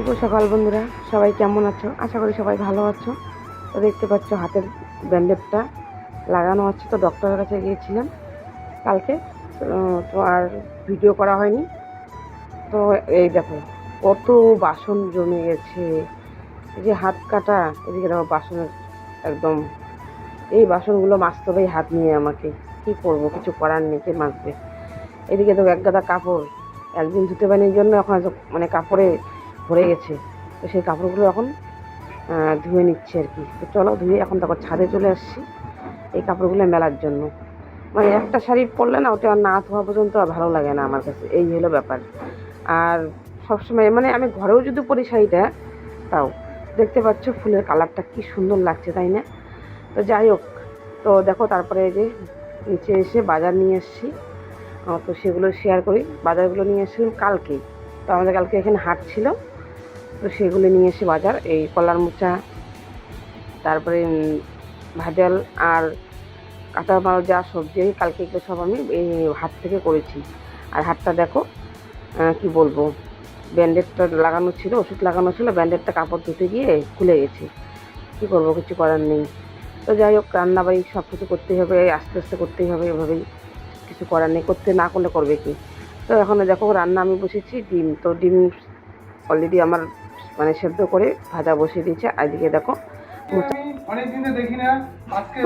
শুভ সকাল, বন্ধুরা। সবাই কেমন আছো? আশা করি সবাই ভালো আছো। তো দেখতে পাচ্ছ হাতের ব্যান্ডেজটা লাগানো আছে। তো ডক্টরের কাছে গিয়েছিলাম কালকে। তো আর ভিডিও করা হয়নি। তো এই দেখো, কত বাসন জমে গেছে। এই যে হাত কাটা, এদিকে দেখো বাসনের একদম। এই বাসনগুলো মাজতে হবে হাত নিয়ে আমাকে। কি করব? কিছু করার নেই, কে মাজবে এদিকে দেখো এক গাদা কাপড়। একদিন ধুতে পারিনি জন্য এখন মানে কাপড়ে ভরে গেছে। তো সেই কাপড়গুলো এখন ধুয়ে নিচ্ছি আর কি। তো চলো ধুয়ে এখন তারপর ছাদে চলে আসছি এই কাপড়গুলো মেলার জন্য। মানে একটা শাড়ি পরলে না ওটা না ধোয়া পর্যন্ত আর ভালো লাগে না আমার কাছে। এই হলো ব্যাপার। আর সবসময় মানে আমি ঘরেও যদি পরি শাড়িটা, তাও দেখতে পাচ্ছ ফুলের কালারটা কি সুন্দর লাগছে, তাই না? তো যাই হোক, তো দেখো তারপরে যে নিচে এসে বাজার নিয়ে এসেছি তো সেগুলো শেয়ার করি। বাজারগুলো নিয়ে এসেছিলাম কালকেই তো আমাদের কালকে এখানে হাট ছিল। তো সেগুলো নিয়ে এসে বাজার, এই কলার মোচা, তারপরে ভাজাল আর কাঁচা মাল যা সবজি কালকে এগুলো সব আমি, এই হাট থেকে করেছি। আর হাটটা দেখো কি বলব ব্যান্ডেডটা লাগানো ছিল, ওষুধ লাগানো ছিল ব্যান্ডেডটা কাপড় ধুতে গিয়ে খুলে গেছে। কী করব কিছু করার নেই। তো যাই হোক, রান্নাবাড়ি সব কিছু করতেই হবে, আস্তে আস্তে করতেই হবে, এভাবেই কিছু করার নেই, করতে না করলে করবে কি? তো এখন দেখো, রান্না আমি বসেছি, ডিম, তো ডিম অলরেডি আমার মানে সেদ্ধ করে ভাজা বসিয়ে দিয়েছে। এদিকে দেখো অনেকদিন দেখি না। আজকে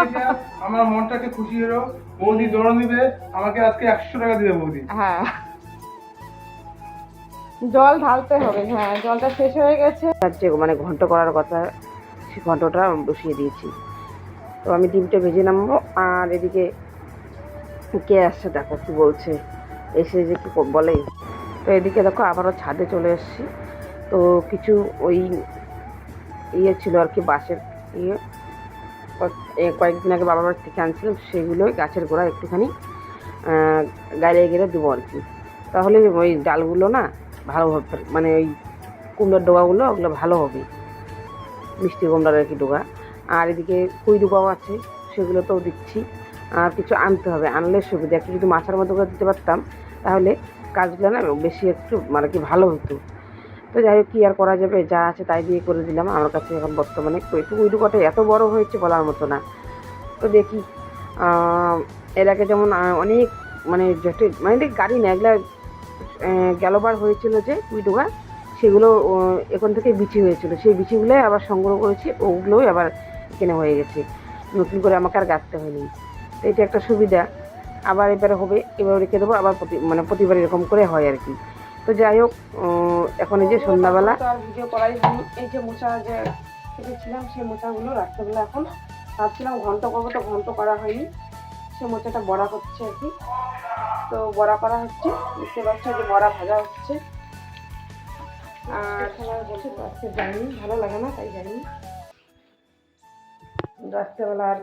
দেখে আমার মনটাকে খুশি হলো। বৌদি দৌড় দিবে আমাকে আজকে একশো টাকা দিবে বৌদি। হ্যাঁ। জল ঢালতে হবে হ্যাঁ জলটা শেষ হয়ে গেছে। মানে ঘন্ট করার কথা সে ঘন্টটা বসিয়ে দিয়েছি। তো আমি ডিমটা ভেজে নামবো আর এদিকে কে আসছে দেখো কি বলছে। এসে যে কি বলে। তো এদিকে দেখো আবারও ছাদে চলে এসেছি। তো কিছু ওই ইয়ে ছিল আর কি বাঁশের ইয়ে। কয়েকদিন আগে বাবার বাড়ি থেকে আনছিলাম সেগুলোই গাছের গোড়া একটুখানি গাড়িয়ে গেলে দেবো আর কি। তাহলে ওই ডালগুলো না ভালো হবে মানে ওই কুমড়োর ডোবাগুলো ওগুলো ভালো হবে। মিষ্টি কুমড়ার আর কি ডোবা আর এদিকে কুই ডোগাও আছে সেগুলোতেও দিচ্ছি। আর কিছু আনতে হবে, আনলে সুবিধা, একটু যদি মাছের মতো করে দিতে পারতাম, তাহলে কাজগুলো না বেশি একটু মানে কি ভালো হতো। তো যাই হোক, কী আর করা যাবে? যা আছে তাই দিয়ে করে দিলাম। আমার কাছে এখন বর্তমানে একটু কুই ডোগাটা এত বড় হয়েছে বলার মতো না। তো দেখি আগে যেমন অনেক মানে জটিল মানে গাড়ি না, এগুলা গেলবার হয়েছিল যে কুইডোগা সেগুলো এখান থেকে বিচি হয়েছিল। সেই বিচিগুলোই আবার সংগ্রহ করেছি ওগুলোই আবার এখানে হয়ে গেছে। নতুন করে আমাকে আর গাঁথতে হয়নি। তো এটা একটা সুবিধা। আবার এবারে হবে, এবার রেখে দেবো, আবার প্রতি মানে প্রতিবার এরকম করে হয় আর কি। তো যাই হোক এখন এই যে সন্ধ্যাবেলা। ভিডিও করাই হয়নি। এই যে মোচা যে কেটেছিলাম, সেই মোচাগুলো রাত্রেবেলা এখন ভাবছিলাম ঘন্ট করব তো ঘন্ট করা হয়নি। সে মোচাটা বড়া হচ্ছে আর কি। তো বড়া করা হচ্ছে। দেখতে পাচ্ছ যে বড়া ভাজা হচ্ছে। আর সবাই বলছে যাইনি। ভালো লাগে না, তাই যাইনি। রাত্রেবেলা আর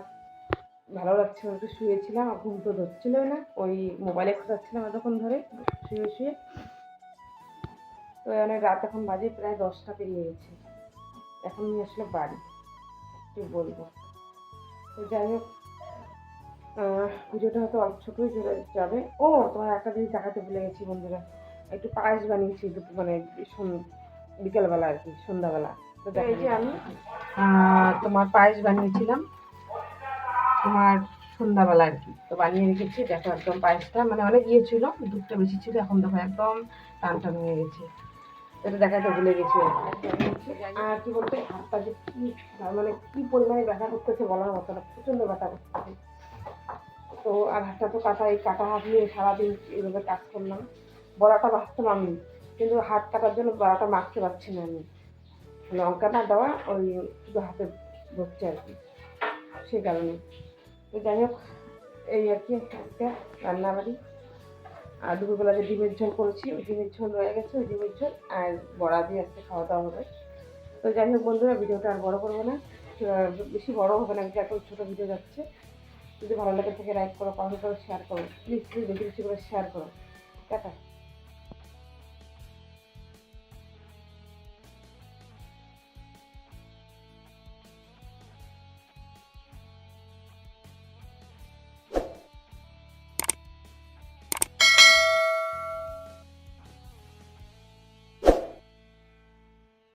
ভালো লাগছে না। একটু শুয়েছিলাম ঘুম তো ধরছিলই না। ওই মোবাইলে খোঁজাচ্ছিলাম এতক্ষণ ধরে, শুয়ে শুয়ে। তো অনেক রাত এখন বাজে প্রায় দশটা পেরিয়ে গেছে। এখন নিয়ে আসলে বাড়ি কি বলব? তো যাই হোক পুজোটা হয়তো অল্প ছোটোই চলে যাবে। ও তোমার একটা জিনিস দেখাতে ভুলে গেছি বন্ধুরা। একটু পায়েস বানিয়েছি দুপুর মানে বিকেলবেলা আর কি সন্ধ্যাবেলা। তো এই যে আমি। তোমার পায়েস বানিয়েছিলাম। তোমার সন্ধ্যাবেলা আর কি তো বানিয়ে রেখেছি। দেখো একদম পায়েসটা মানে অনেক ইয়ে ছিল দুধটা বেশি ছিল এখন দেখো একদম টান টান হয়ে গেছে। এটা দেখাতে ভুলে গেছি। আর কি বলতে হাতটা যে কি মানে কি পরিমাণে ব্যথা করতেছে বলার মতো না, প্রচণ্ড ব্যথা করতেছে। তো আর হাতটা তো কাটা, এই কাটা হাত নিয়ে সারাদিন এইভাবে কাজ করলাম। বড়াটা মাখতাম আমি, কিন্তু হাত কাটার জন্য বড়াটা মাখতে পারছি না আমি। লঙ্কা না দেওয়া, ওই শুধু হাতে ধরছে আর কি। সেই কারণে। যাই হোক, এই আর কি, একটা রান্নাবাড়ি। আর দুপুরবেলা যে ডিমের ঝোল করেছি, ওই ডিমের ঝোল রয়ে গেছে, ওই ডিমের ঝোল আর বড়া দিয়ে আজকে খাওয়া দাওয়া হবে। তো যাই হোক বন্ধুরা, ভিডিওটা আর বড় করব না। বেশি বড় হবে না এখন ছোটো ভিডিও যাচ্ছে। যদি ভালো লাগে থেকে লাইক করো কমেন্ট করো শেয়ার করো। প্লিজ প্লিজ বেশি বেশি করে শেয়ার করো। টাটা।